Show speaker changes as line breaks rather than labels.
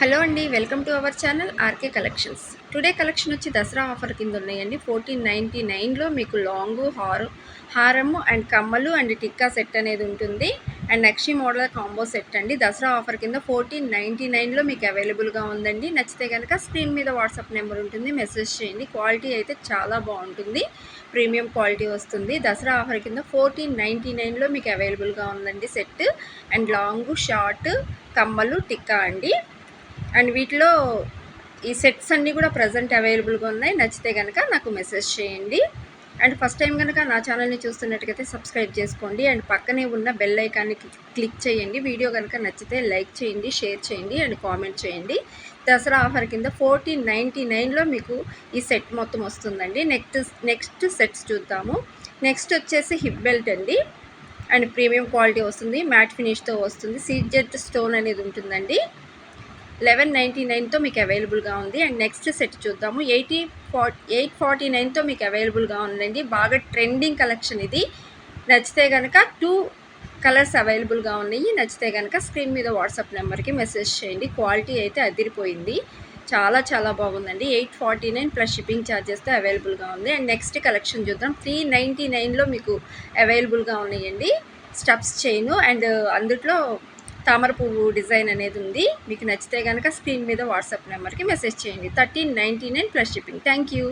Hello అండి welcome to our channel RK collections. Today collection వచ్చి Dasara offer కింద ఉన్నాయండి ఫోర్టీన్ నైంటీ నైన్లో మీకు లాంగు హారు హారము అండ్ కమ్మలు అండ్ టిక్కా సెట్ అనేది ఉంటుంది. అండ్ నక్షి మోడల్ కాంబో సెట్ అండి. దసరా ఆఫర్ కింద ఫోర్టీన్ నైంటీ నైన్లో మీకు అవైలబుల్గా ఉందండి. నచ్చితే కనుక స్క్రీన్ మీద వాట్సాప్ నెంబర్ ఉంటుంది. మెసేజ్ చేయండి. క్వాలిటీ అయితే చాలా బాగుంటుంది. ప్రీమియం క్వాలిటీ వస్తుంది. దసరా ఆఫర్ కింద ఫోర్టీన్ నైంటీ నైన్లో మీకు అవైలబుల్గా ఉందండి సెట్. అండ్ లాంగు షార్ట్ కమ్మలు టిక్కా అండి. అండ్ వీటిలో ఈ సెట్స్ అన్నీ కూడా ప్రజెంట్ అవైలబుల్గా ఉన్నాయి. నచ్చితే కనుక నాకు మెసేజ్ చేయండి. అండ్ ఫస్ట్ టైం కనుక నా ఛానల్ని చూస్తున్నట్టుగైతే సబ్స్క్రైబ్ చేసుకోండి. అండ్ పక్కనే ఉన్న బెల్ ఐకాన్ని క్లిక్ చేయండి. వీడియో కనుక నచ్చితే లైక్ చేయండి షేర్ చేయండి అండ్ కామెంట్ చేయండి. దసరా ఆఫర్ కింద ఫోర్టీన్ నైంటీ నైన్లో మీకు ఈ సెట్ మొత్తం వస్తుందండి. నెక్స్ట్ నెక్స్ట్ సెట్స్ చూద్దాము. నెక్స్ట్ వచ్చేసి హిప్ బెల్ట్ అండి. అండ్ ప్రీమియం క్వాలిటీ వస్తుంది. మ్యాట్ ఫినిష్తో వస్తుంది. సీజెట్ స్టోన్ అనేది ఉంటుందండి. లెవెన్ నైంటీ నైన్తో మీకు అవైలబుల్గా ఉంది. అండ్ నెక్స్ట్ సెట్ చూద్దాము. ఎయిటీ ఫార్ ఎయిట్ ఫార్టీ నైన్తో మీకు అవైలబుల్గా ఉందండి. బాగా ట్రెండింగ్ కలెక్షన్ ఇది. నచ్చితే కనుక టూ కలర్స్ అవైలబుల్గా ఉన్నాయి. నచ్చితే కనుక స్క్రీన్ మీద వాట్సాప్ నెంబర్కి మెసేజ్ చేయండి. క్వాలిటీ అయితే అదిరిపోయింది. చాలా చాలా బాగుందండి. Eight forty nine plus shipping ఛార్జెస్తో అవైలబుల్గా ఉంది. అండ్ నెక్స్ట్ కలెక్షన్ చూద్దాం. త్రీ నైంటీ నైన్లో మీకు అవైలబుల్గా ఉన్నాయండి. స్టబ్స్ చైను అండ్ అందుట్లో తామర పువ్వు డిజైన్ అనేది ఉంది. మీకు నచ్చితే కనుక స్క్రీన్ మీద వాట్సాప్ నెంబర్కి మెసేజ్ చేయండి. Thirteen ninety nine plus shipping. Thank you